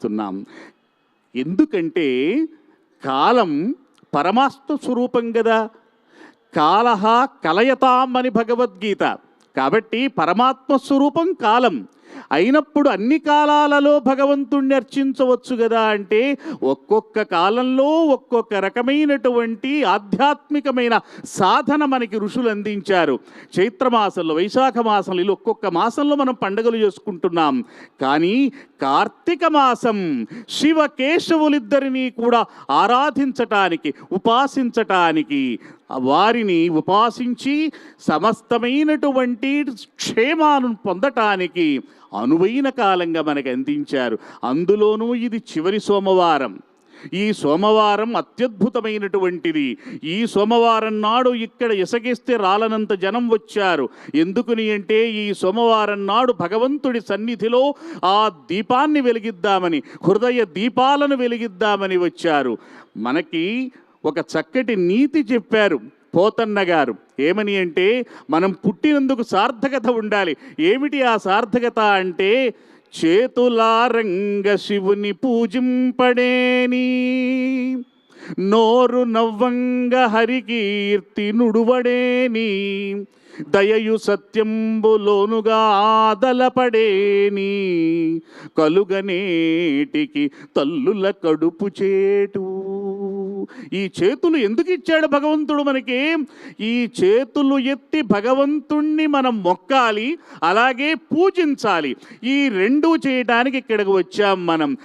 చేస్తున్నాం ఎందుకంటే కాలం పరమాస్తు స్వరూపం కదా కాలహ కలయతాం అని భగవద్గీత. కాబట్టి పరమాత్మ స్వరూపం కాలం. అయినప్పుడు అన్ని కాలాలలో భగవంతుణ్ణి అర్చించవచ్చు కదా అంటే ఒక్కొక్క కాలంలో ఒక్కొక్క రకమైనటువంటి ఆధ్యాత్మికమైన సాధన మనకి ఋషులు అందించారు. చైత్రమాసంలో వైశాఖ మాసంలో ఇలా ఒక్కొక్క మాసంలో మనం పండుగలు చేసుకుంటున్నాం. కానీ కార్తీక మాసం శివ కేశవులిద్దరినీ కూడా ఆరాధించటానికి ఉపాసించటానికి వారిని ఉపాసించి సమస్తమైనటువంటి క్షేమాలను పొందటానికి అనువైన కాలంగా మనకు అందించారు. అందులోనూ ఇది చివరి సోమవారం. ఈ సోమవారం అత్యద్భుతమైనటువంటిది. ఈ సోమవారం నాడు ఇక్కడ ఇసగిస్తే రాలనంత జనం వచ్చారు. ఎందుకుని అంటే ఈ సోమవారం నాడు భగవంతుడి సన్నిధిలో ఆ దీపాన్ని వెలిగిద్దామని హృదయ దీపాలను వెలిగిద్దామని వచ్చారు. మనకి ఒక చక్కటి నీతి చెప్పారు. పోతన్న గారు ఏమని అంటే మనం పుట్టినందుకు సార్థకత ఉండాలి. ఏమిటి ఆ సార్థకత అంటే చేతులారంగ శివుని పూజింపడేని. నోరు నవ్వంగ హరికీర్తి నుడువడేని. దయయు సత్యంబులోనుగా ఆదలపడేని. కలుగనేటికి తల్లుల కడుపు చేటు. ఈ చేతులు ఎందుకు ఇచ్చాడు భగవంతుడు మనకి? ఈ చేతులు ఎత్తి భగవంతుణ్ణి మనం మొక్కాలి అలాగే పూజించాలి. ఈ రెండు చేయడానికి ఇక్కడికి వచ్చాం మనం.